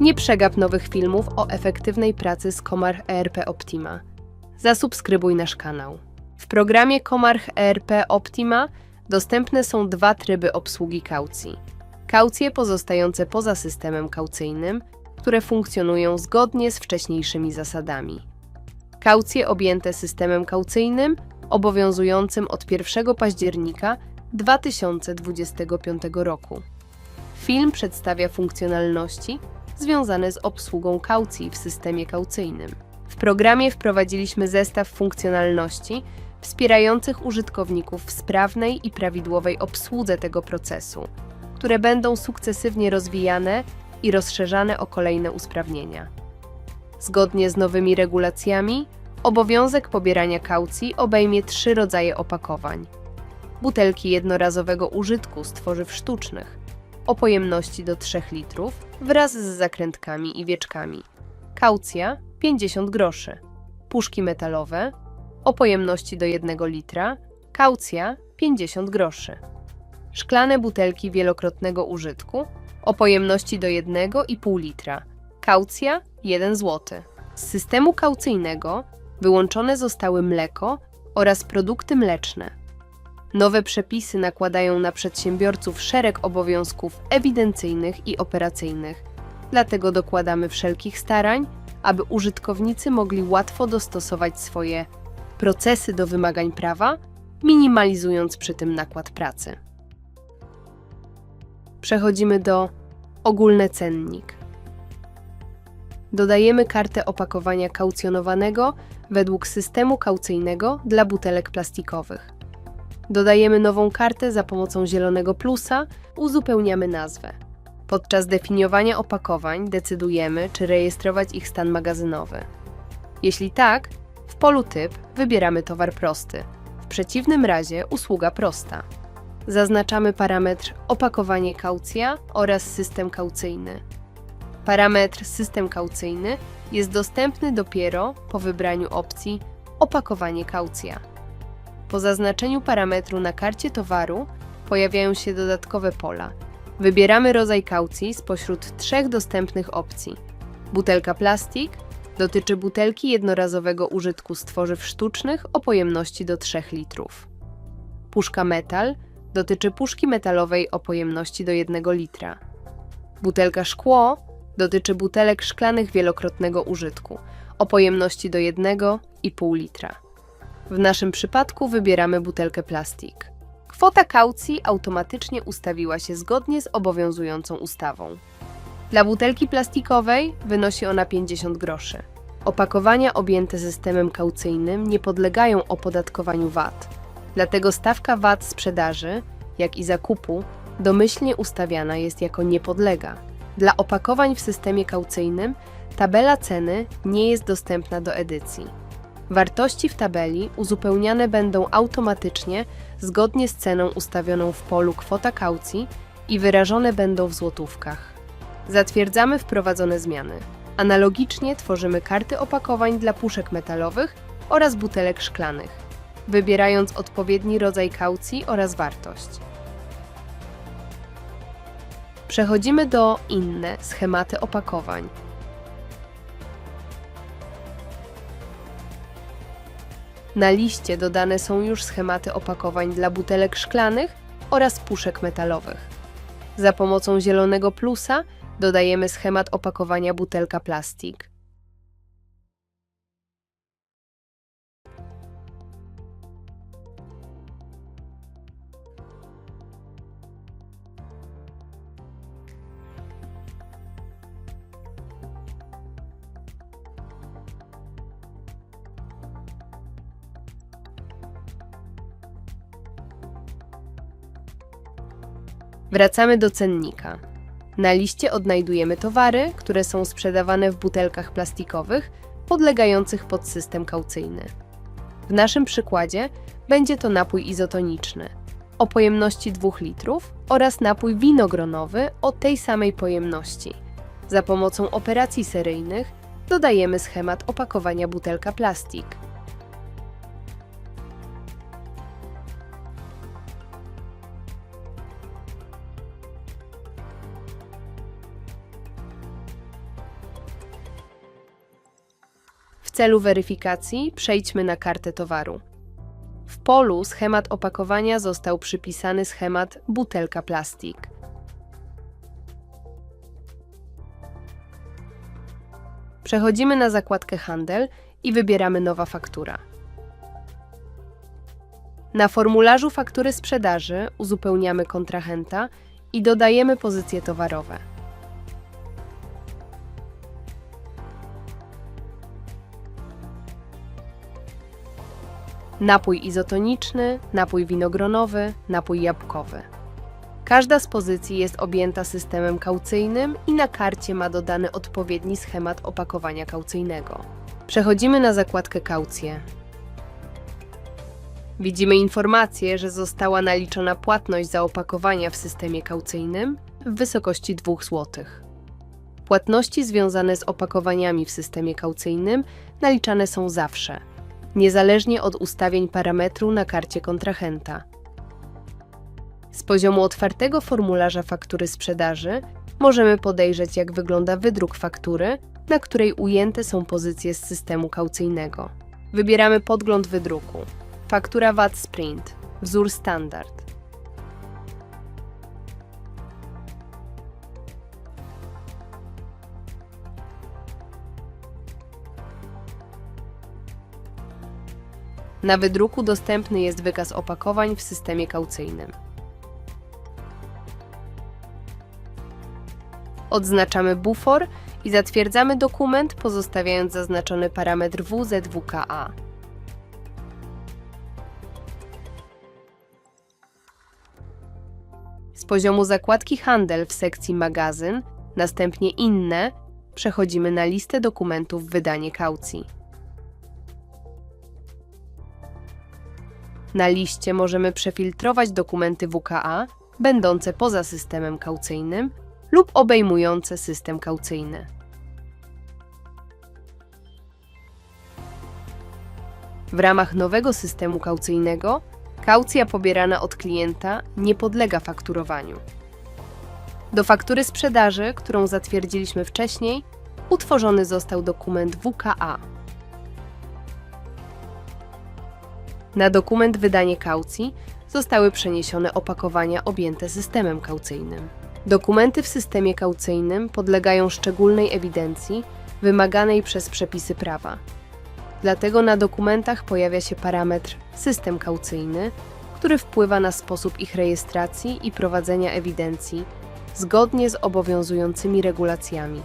Nie przegap nowych filmów o efektywnej pracy z Komarch ERP Optima. Zasubskrybuj nasz kanał. W programie Komarch ERP Optima dostępne są dwa tryby obsługi kaucji. Kaucje pozostające poza systemem kaucyjnym, które funkcjonują zgodnie z wcześniejszymi zasadami. Kaucje objęte systemem kaucyjnym obowiązującym od 1 października 2025 roku. Film przedstawia funkcjonalności związane z obsługą kaucji w systemie kaucyjnym. W programie wprowadziliśmy zestaw funkcjonalności wspierających użytkowników w sprawnej i prawidłowej obsłudze tego procesu, które będą sukcesywnie rozwijane i rozszerzane o kolejne usprawnienia. Zgodnie z nowymi regulacjami, obowiązek pobierania kaucji obejmie trzy rodzaje opakowań: butelki jednorazowego użytku z tworzyw sztucznych o pojemności do 3 litrów wraz z zakrętkami i wieczkami. Kaucja 50 groszy. Puszki metalowe o pojemności do 1 litra. Kaucja 50 groszy. Szklane butelki wielokrotnego użytku o pojemności do 1,5 litra. Kaucja 1 zł. Z systemu kaucyjnego wyłączone zostały mleko oraz produkty mleczne. Nowe przepisy nakładają na przedsiębiorców szereg obowiązków ewidencyjnych i operacyjnych, dlatego dokładamy wszelkich starań, aby użytkownicy mogli łatwo dostosować swoje procesy do wymagań prawa, minimalizując przy tym nakład pracy. Przechodzimy do ogólny cennik. Dodajemy kartę opakowania kaucjonowanego według systemu kaucyjnego dla butelek plastikowych. Dodajemy nową kartę za pomocą zielonego plusa, uzupełniamy nazwę. Podczas definiowania opakowań decydujemy, czy rejestrować ich stan magazynowy. Jeśli tak, w polu typ wybieramy towar prosty. W przeciwnym razie usługa prosta. Zaznaczamy parametr opakowanie kaucja oraz system kaucyjny. Parametr system kaucyjny jest dostępny dopiero po wybraniu opcji opakowanie kaucja. Po zaznaczeniu parametru na karcie towaru pojawiają się dodatkowe pola. Wybieramy rodzaj kaucji spośród trzech dostępnych opcji. Butelka plastik dotyczy butelki jednorazowego użytku z tworzyw sztucznych o pojemności do 3 litrów. Puszka metal dotyczy puszki metalowej o pojemności do 1 litra. Butelka szkło dotyczy butelek szklanych wielokrotnego użytku o pojemności do 1,5 litra. W naszym przypadku wybieramy butelkę plastik. Kwota kaucji automatycznie ustawiła się zgodnie z obowiązującą ustawą. Dla butelki plastikowej wynosi ona 50 groszy. Opakowania objęte systemem kaucyjnym nie podlegają opodatkowaniu VAT. Dlatego stawka VAT sprzedaży, jak i zakupu, domyślnie ustawiana jest jako niepodlega. Dla opakowań w systemie kaucyjnym tabela ceny nie jest dostępna do edycji. Wartości w tabeli uzupełniane będą automatycznie zgodnie z ceną ustawioną w polu kwota kaucji i wyrażone będą w złotówkach. Zatwierdzamy wprowadzone zmiany. Analogicznie tworzymy karty opakowań dla puszek metalowych oraz butelek szklanych, wybierając odpowiedni rodzaj kaucji oraz wartość. Przechodzimy do inne schematy opakowań. Na liście dodane są już schematy opakowań dla butelek szklanych oraz puszek metalowych. Za pomocą zielonego plusa dodajemy schemat opakowania butelka plastik. Wracamy do cennika. Na liście odnajdujemy towary, które są sprzedawane w butelkach plastikowych podlegających pod system kaucyjny. W naszym przykładzie będzie to napój izotoniczny o pojemności 2 litrów oraz napój winogronowy o tej samej pojemności. Za pomocą operacji seryjnych dodajemy schemat opakowania butelka plastik. Celu weryfikacji przejdźmy na kartę towaru. W polu schemat opakowania został przypisany schemat butelka plastik. Przechodzimy na zakładkę Handel i wybieramy Nowa faktura. Na formularzu faktury sprzedaży uzupełniamy kontrahenta i dodajemy pozycje towarowe. Napój izotoniczny, napój winogronowy, napój jabłkowy. Każda z pozycji jest objęta systemem kaucyjnym i na karcie ma dodany odpowiedni schemat opakowania kaucyjnego. Przechodzimy na zakładkę kaucje. Widzimy informację, że została naliczona płatność za opakowania w systemie kaucyjnym w wysokości 2 zł. Płatności związane z opakowaniami w systemie kaucyjnym naliczane są zawsze, niezależnie od ustawień parametru na karcie kontrahenta. Z poziomu otwartego formularza faktury sprzedaży możemy podejrzeć, jak wygląda wydruk faktury, na której ujęte są pozycje z systemu kaucyjnego. Wybieramy podgląd wydruku. Faktura VAT Sprint. Wzór standard. Na wydruku dostępny jest wykaz opakowań w systemie kaucyjnym. Odznaczamy bufor i zatwierdzamy dokument, pozostawiając zaznaczony parametr WZWKA. Z poziomu zakładki Handel w sekcji Magazyn, następnie Inne, przechodzimy na listę dokumentów Wydanie kaucji. Na liście możemy przefiltrować dokumenty WKA będące poza systemem kaucyjnym lub obejmujące system kaucyjny. W ramach nowego systemu kaucyjnego kaucja pobierana od klienta nie podlega fakturowaniu. Do faktury sprzedaży, którą zatwierdziliśmy wcześniej, utworzony został dokument WKA. Na dokument wydanie kaucji zostały przeniesione opakowania objęte systemem kaucyjnym. Dokumenty w systemie kaucyjnym podlegają szczególnej ewidencji wymaganej przez przepisy prawa. Dlatego na dokumentach pojawia się parametr system kaucyjny, który wpływa na sposób ich rejestracji i prowadzenia ewidencji zgodnie z obowiązującymi regulacjami.